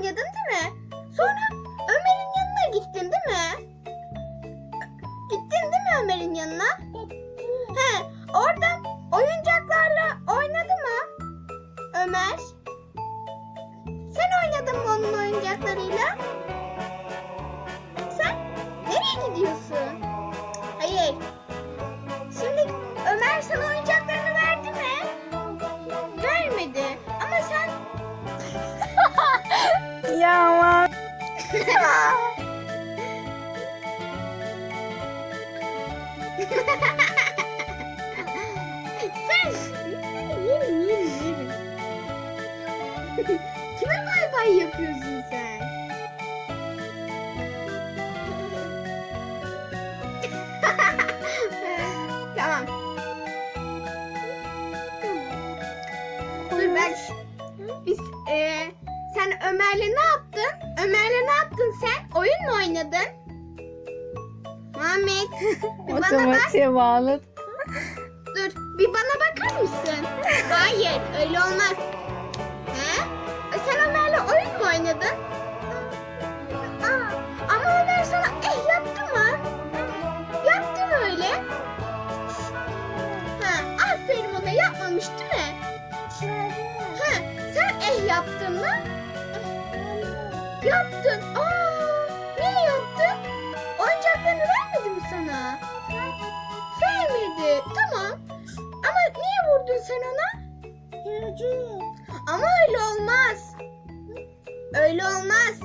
oynadın değil mi? Sonra Ömer'in yanına gittin değil mi? Gittin değil mi Ömer'in yanına? Gittim. He, orada oyuncaklarla oynadı mı Ömer? Sen oynadın mı onun oyuncaklarıyla? Sen seni yerim yerim yerim. Kime bay bay yapıyorsun sen? tamam. Sen Ömer'le ne yaptın? Ömer'le ne yaptın sen? Oyun mu oynadın? Muhammed bir bana bak. Otomatiğe bağlı. Dur bir bana bakar mısın? Hayır öyle olmaz. He? Sen Ömer'le oyun mu oynadın? Aa, ama Ömer sana eh yaptı mı? Yaptı mı öyle? Ha, aferin ona yapmamış değil mi? Ha, sen eh yaptın mı? Yaptın. Aa, niye yaptın? Oyuncaklarını vermedi mi sana? Vermedi. Tamam. Ama niye vurdun sen ona? Ama öyle olmaz. Öyle olmaz.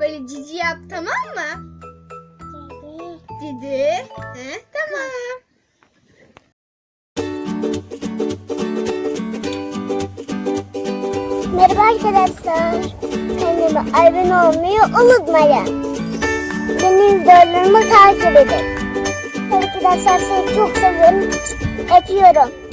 Böyle cici yap tamam mı? Dedi. He, tamam. Arkadaşlar. Kanalıma abone olmayı unutmayın. Benim videolarımı takip edin. Arkadaşlar sizi çok seviyorum. Öpüyorum.